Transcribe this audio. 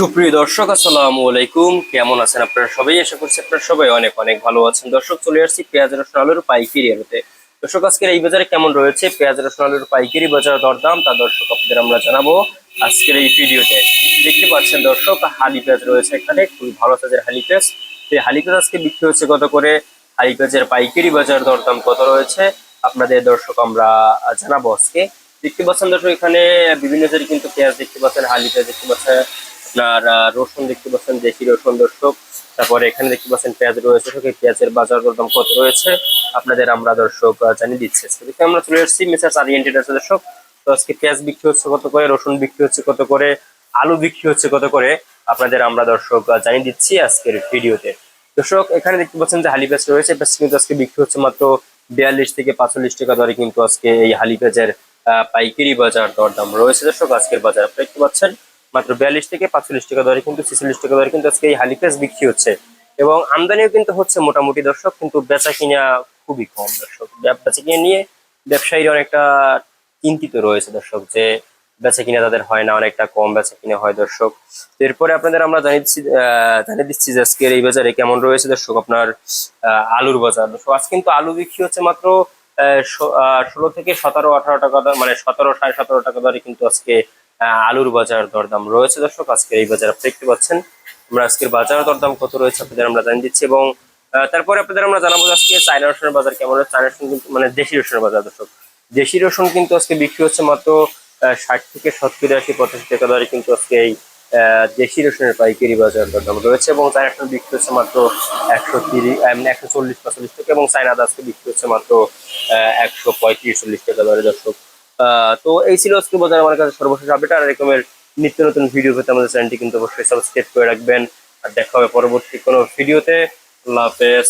সুপ্রিয় দর্শক, আসসালামু আলাইকুম। কেমন আছেন আপনারা সবাই? আশা করছি আপনারা সবাই অনেক অনেক ভালো আছেন। দর্শক, চলে আসছি পেঁয়াজ, রসুন, আলুর পাইকারি আলুতে দর্শক, আজকের এই বাজারে কেমন রয়েছে? পেঁয়াজ, রসুন, আলুর পাইকারি বাজার দরদাম, তা দর্শক আপনাদের আমরা জানাব আজকের এই ভিডিওতে। দেখতে পাচ্ছেন দর্শক, হালি পেঁয়াজ রয়েছে এখানে, খুবই ভালো সাইজের হালি পেঁয়াজ। এই হালি পেঁয়াজ আজকে বিক্রি হচ্ছে কত করে? হালি পেঁয়াজের পাইকারি বাজার দরদাম কত রয়েছে? আপনাদের দর্শক আমরা জানাব আজকে। দেখতে পাচ্ছেন দর্শক, এখানে বিভিন্ন জায়গায় কিন্তু পেঁয়াজ দেখতে পাচ্ছেন, হালি পেঁয়াজ দেখতে পাচ্ছেন। আপনার রসুন দেখতে পাচ্ছেন, দেশি রসুন দর্শক। তারপরে এখানে দেখতে পাচ্ছেন পেঁয়াজ রয়েছে সেই পেঁয়াজের বাজার দাম কত রয়েছে, আপনাদের আমরা দর্শক জানিয়ে দিচ্ছি। দেখে আমরা চলে এসেছি মেসার্স আরিয়েন্টেড আছে দর্শক। তো আজকে পেঁয়াজ বিক্রি হচ্ছে কত করে, রসুন বিক্রি হচ্ছে কত করে, আলু বিক্রি হচ্ছে কত করে, আপনাদের আমরা দর্শক জানিয়ে দিচ্ছি আজকের ভিডিওতে। দর্শক, এখানে দেখতে পাচ্ছেন যে হালি পেঁয়াজ রয়েছে, পেঁয়াজ কিন্তু আজকে বিক্রি হচ্ছে মাত্র বিয়াল্লিশ থেকে পাঁচচল্লিশ টাকা দরে কিন্তু আজকে এই হালি পেঁয়াজের পাইকারি বাজার দরদাম রয়েছে। দর্শক, আজকের বাজার আপনারা দেখতে পাচ্ছেন। মাত্র বিয়াল্লিশ থেকে পাঁচচল্লিশ টাকা দরে কিন্তু, ছেচল্লিশ টাকা দরে কিন্তু আজকে এই হালি পেঁয়াজ বিক্রি হচ্ছে। এবং আমদানিও কিন্তু হচ্ছে মোটামুটি দর্শক, কিন্তু বেচা কিনা খুবই কম দর্শক। বেচা কিনে নিয়ে ব্যবসায়ীরা অনেকটা চিন্তিত রয়েছে দর্শক যে বেচা কিনা তাদের হয় না, অনেকটা কম বেচা কিনা হয় দর্শক। এরপরে আপনাদের আমরা জানিয়ে দিচ্ছি জানিয়ে দিচ্ছি যে আজকের এই বাজারে কেমন রয়েছে দর্শক আপনার আলুর বাজার। দর্শক আজ কিন্তু আলু বিক্রি হচ্ছে মাত্র ষোলো থেকে সতেরো, আঠারো টাকা মানে সতেরো, সাড়ে সতেরো টাকা দরে কিন্তু আজকে আলুর বাজার দরদাম রয়েছে দর্শক, আজকের এই বাজার আপনি দেখতে পাচ্ছেন। আমরা আজকের বাজার দরদাম কত রয়েছে আপনাদের আমরা জানিয়ে দিচ্ছি এবং তারপরে আপনাদের আমরা জানাব আজকে চায়না রসুনের বাজার কেমন চায়না রসুন কিন্তু মানে দেশি রসুনের বাজার দর্শক। দেশি রসুন কিন্তু আজকে বিক্রি হচ্ছে মাত্র ষাট থেকে সত্তর, আশি, পঁচাশি টাকা দরে কিন্তু আজকে এই দেশি রসুনের পাইকারি বাজার দরদাম রয়েছে এবং চায়না রসুন বিক্রি হচ্ছে মাত্র একশো তিরিশ একশো চল্লিশ, পঁয়তাল্লিশ টাকা এবং চায়না আজকে বিক্রি হচ্ছে মাত্র একশো পঁয়ত্রিশ, চল্লিশ টাকা দরে দর্শক। তো এই ছিল আজকে বাজার আমার কাছে সর্বশেষ আপডেট আর এরকমের নিত্য নতুন ভিডিও পেতে আমাদের চ্যানেলটি কিন্তু অবশ্যই সাবস্ক্রাইব করে রাখবেন। আর দেখা হবে পরবর্তী কোনো ভিডিওতে আল্লাহ হাফেজ।